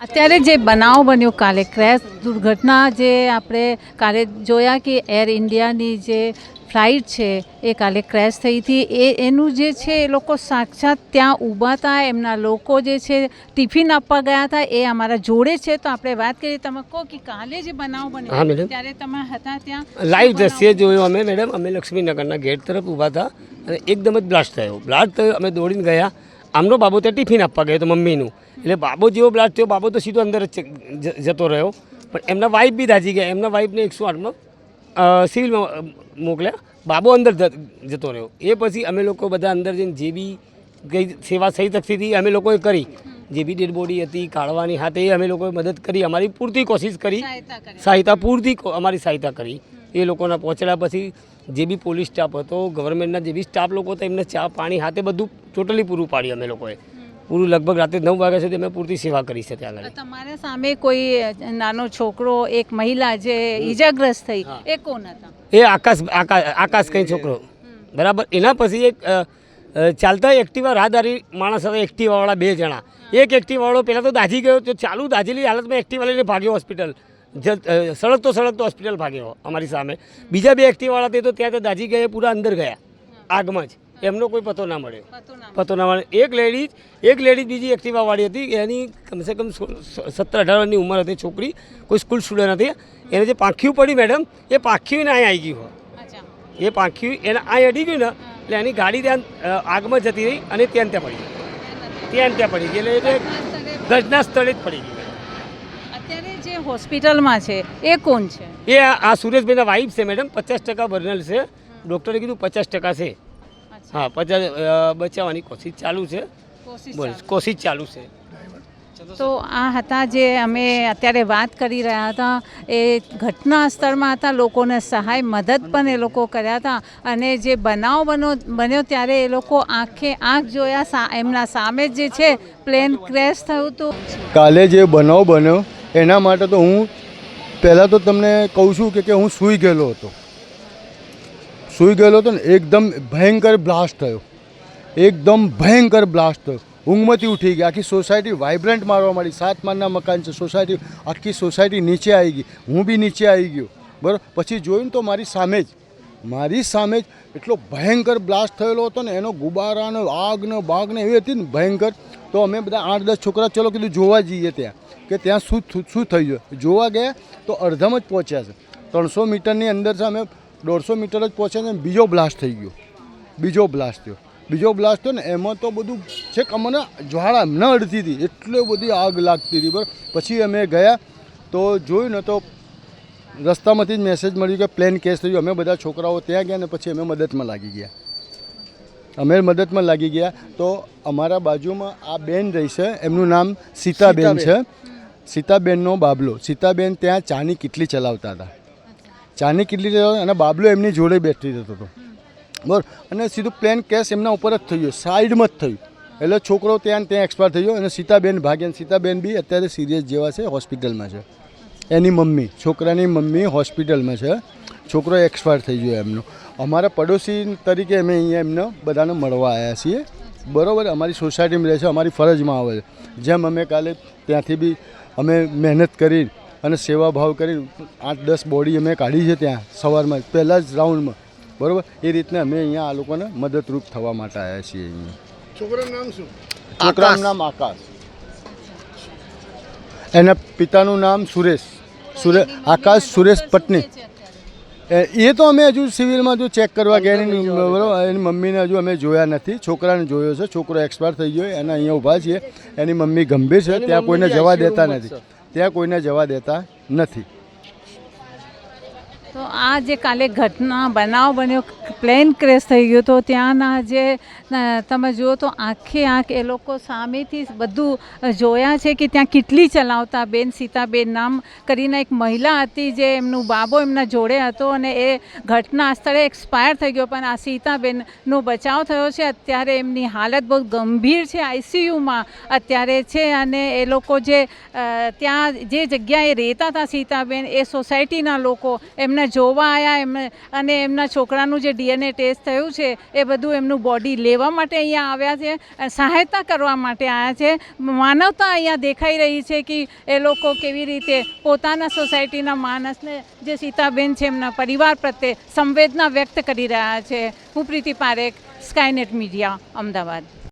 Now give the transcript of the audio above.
અત્યારે જે બનાવ બન્યો કાલે ક્રેશ દુર્ઘટના જે આપણે કાલે જોયા કે એર ઇન્ડિયાની જે ફ્લાઇટ છે એ કાલે ક્રેશ થઈ હતી. એ એનું જે છે એ લોકો સાક્ષાત ત્યાં ઊભા હતા. એમના લોકો જે છે ટિફિન આપવા ગયા હતા. એ અમારા જોડે છે. તો આપણે વાત કરીએ તમે કહો કે કાલે જે બનાવ હા, બન્યો મેડમ. ત્યારે તમે હતા ત્યાં લાઈવ દ્રશ્ય જોયું અમે મેડમ અમે લક્ષ્મીનગરના ગેટ તરફ ઊભા હતા અને એકદમ જ બ્લાસ્ટ થયો. બ્લાસ્ટ થયો અમે દોડીને ગયા. આમનો બાબો ત્યાં ટિફિન આપવા ગયો હતો મમ્મીનું. એટલે બાબો જેવો બ્લાસ્ટ થયો બાબો તો સીધો અંદર જ જતો રહ્યો. પણ એમના વાઈફ બી દાજી ગયા એમના વાઈફને એકસો આઠમાં સિવિલમાં મોકલ્યા. બાબો અંદર જતો રહ્યો. એ પછી અમે લોકો બધા અંદર જઈને જે બી કંઈ સેવા થઈ શકતી હતી અમે લોકોએ કરી. જે બી ડેડ બોડી હતી કાઢવાની હાથે એ અમે લોકોએ મદદ કરી અમારી પૂરતી કોશિશ કરી. સહાયતા પૂરતી અમારી સહાયતા કરી. એ લોકોના પહોંચડ્યા પછી જે બી પોલીસ સ્ટાફ હતો ગવર્મેન્ટના જે બી સ્ટાફ લોકો હતા એમને ચા પાણી હાથે બધું ટોટલી પૂરું પાડ્યું અમે લોકોએ. પૂરું લગભગ રાત્રે નવ વાગ્યા સુધી અમે પૂરતી સેવા કરી છે ત્યાં આગળ. તમારા સામે કોઈ નાનો છોકરો એક મહિલા જે ઈજાગ્રસ્ત થઈ એ કોણ હતા? એ આકાશ આકાશ આકાશ કઈ છોકરો. બરાબર? એના પછી એક ચાલતા એક્ટિવા રાહદારી માણસ હતા એક્ટિવાવાળા બે જણા. એક એક્ટિવાવાળો પહેલાં તો દાઝી ગયો તો ચાલુ દાઝેલી હાલતમાં એક્ટિવા લઈને ભાગ્યો હોસ્પિટલ. સળગતો સળગતો હોસ્પિટલ ભાગ્યો અમારી સામે. બીજા બે એક્ટિવાળા તે તો ત્યાં તો દાજી ગયા પૂરા અંદર ગયા. આગમાં જ. એમનો કોઈ પતો ના મળ્યો. પતું ના મળે એક લેડીઝ એક લેડીઝ બીજી એક્ટિવાવાળી હતી. એની કમસે કમ સત્તર અઢાર વર્ષની ઉંમર હતી છોકરી. કોઈ સ્કૂલ સ્ટુડન્ટ હતી. એને જે પાંખ્યું પડી મેડમ એ પાંખ્યું અહીં આવી ગયું હોય. એ પાંખ્યું એને આ અડી ગયું ને એટલે એની ગાડી ત્યાં આગમાં જતી રહી અને ત્યાં ત્યાં પડી ગઈ. ત્યાં ત્યાં પડી ગઈ. એટલે ઘટના સ્થળે જ પડી ગઈ. હોસ્પિટલમાં છે એ કોણ છે? એ આ આ સુરેશભાઈના વાઈફ છે મેડમ પચાસ ટકા બર્નલ છે. ડૉક્ટરે કીધું પચાસ ટકા છે. હા પચાસ બચાવવાની કોશિશ ચાલુ છે. કોશિશ ચાલુ. કોશિશ ચાલુ છે. તો આ હતા જે અમે અત્યારે વાત કરી રહ્યા હતા એ ઘટના સ્થળમાં હતા લોકોને સહાય મદદ પણ એ લોકો કર્યા હતા અને જે બનાવ બનો બન્યો ત્યારે એ લોકો આંખે આંખ જોયા સા- એમના સામે જ જે છે પ્લેન ક્રેશ થયું હતું. કાલે જે બનાવ બન્યો એના માટે તો હું પહેલાં તો તમને કહું છું કે હું સૂઈ ગયેલો હતો. સૂઈ ગયેલો હતો ને એકદમ ભયંકર બ્લાસ્ટ થયો. એકદમ ભયંકર બ્લાસ્ટ થયો. ઊંઘમાંથી ઉઠી ગઈ. આખી સોસાયટી વાઇબ્રન્ટ મારવા માંડી. સાત માળના મકાન છે. સોસાયટી, આખી સોસાયટી નીચે આવી ગઈ. હું બી નીચે આવી ગયો. બરાબર? પછી જોયું તો મારી સામે જ, મારી સામે જ એટલો ભયંકર બ્લાસ્ટ થયેલો હતો ને. એનો ગુબારાનો, આગનો આગ ને બાગ ને એવી હતી ને ભયંકર તો અમે બધા આઠ દસ છોકરા ચલો કીધું જોવા જઈએ ત્યાં. કે ત્યાં શું શું થઈ ગયું જોવા ગયા તો અડધામાં જ પહોંચ્યા છે. ત્રણસો મીટરની અંદર છે, અમે દોઢસો મીટર જ પહોંચ્યા છે બીજો બ્લાસ્ટ થઈ ગયો. બીજો બ્લાસ્ટ થયો. બીજો બ્લાસ્ટ થયો ને એમાં તો બધું છેક અમને જ્વાળા ન અડતી હતી, એટલી બધી આગ લાગતી હતી બરાબર. પછી અમે ગયા તો જોયું ને તો રસ્તામાંથી જ મેસેજ મળ્યું કે પ્લેન કેસ થયું અમે બધા છોકરાઓ ત્યાં ગયા ને પછી અમે મદદમાં લાગી ગયા. અમે મદદમાં લાગી ગયા. તો અમારા બાજુમાં આ બેન રહી છે એમનું નામ સીતાબેન છે. સીતાબેનનો બાબલો. સીતાબેન ત્યાં ચાની કિટલી ચલાવતા હતા. ચાની કિટલી ચલાવતા અને બાબલો એમની જોડે બેઠી જતો હતો. બરાબર અને સીધું પ્લેન કેસ એમના ઉપર જ થઈ ગયો સાઈડમાં જ થયું. એટલે છોકરો ત્યાં ત્યાં એક્સપાયર થઈ ગયો અને સીતાબેન ભાગ્યા સીતાબેન બી અત્યારે સિરિયસ જેવા છે હોસ્પિટલમાં છે. એની મમ્મી છોકરાની મમ્મી હોસ્પિટલમાં છે. છોકરો એક્સપાયર થઈ ગયો એમનો. અમારા પડોશી તરીકે અમે અહીંયા એમને બધાને મળવા આવ્યા છીએ. બરાબર અમારી સોસાયટીમાં રહે છે અમારી ફરજમાં આવે છે. જેમ અમે કાલે ત્યાંથી બી અમે મહેનત કરી અને સેવા ભાવ કરી આઠ દસ બોડી અમે કાઢી છે ત્યાં સવારમાં પહેલાં જ રાઉન્ડમાં. બરાબર એ રીતના અમે અહીંયા આ લોકોને મદદરૂપ થવા માટે આવ્યા છીએ અહીંયા. છોકરાનું નામ શું? છોકરાનું નામ આકાશ. એના પિતાનું નામ સુરેશ. સુરે આકાશ સુરેશ પટની. એ- એ તો અમે હજુ સિવિલમાં જો ચેક કરવા ગયા નહીં બરાબર એની મમ્મીને હજુ અમે જોયા નથી. છોકરાને જોયો છે. છોકરો એક્સપાયર થઈ ગયો એના અહીંયા ઊભા છીએ. એની મમ્મી ગંભીર છે. ત્યાં કોઈને જવા દેતા નથી. ત્યાં કોઈને જવા દેતા નથી. તો આ જે કાલે ઘટના બનાવ બન્યો, પ્લેન ક્રેશ થઈ ગયો તો ત્યાંના જે તમે જુઓ તો આંખે આંખ એ લોકો સામેથી બધું જોયા છે કે ત્યાં કેટલી ચલાવતા બેન, સીતાબેન નામ કરીને એક મહિલા હતી જે એમનું બાબો એમના જોડે હતો અને એ ઘટના સ્થળે એક્સપાયર થઈ ગયો પણ આ સીતાબેનનો બચાવ થયો છે. અત્યારે એમની હાલત બહુ ગંભીર છે આઈસીયુમાં. અત્યારે છે અને એ લોકો જે ત્યાં જે જગ્યાએ રહેતા હતા સીતાબેન એ સોસાયટીના લોકો એમને જોડે જોવા આવ્યા એમને. અને એમના છોકરાનું જે ડીએનએ ટેસ્ટ થયું છે, એ બધું એમનું બોડી લેવા માટે અહીંયા આવ્યા છે સહાયતા કરવા માટે આવ્યા છે. માનવતા અહીંયા દેખાઈ રહી છે કે એ લોકો કેવી રીતે પોતાના સોસાયટીના માણસને, જે સીતાબેન છે, એમના પરિવાર પ્રત્યે સંવેદના વ્યક્ત કરી રહ્યા છે. હું પ્રીતિ પારેખ સ્કાયનેટ મીડિયા અમદાવાદ.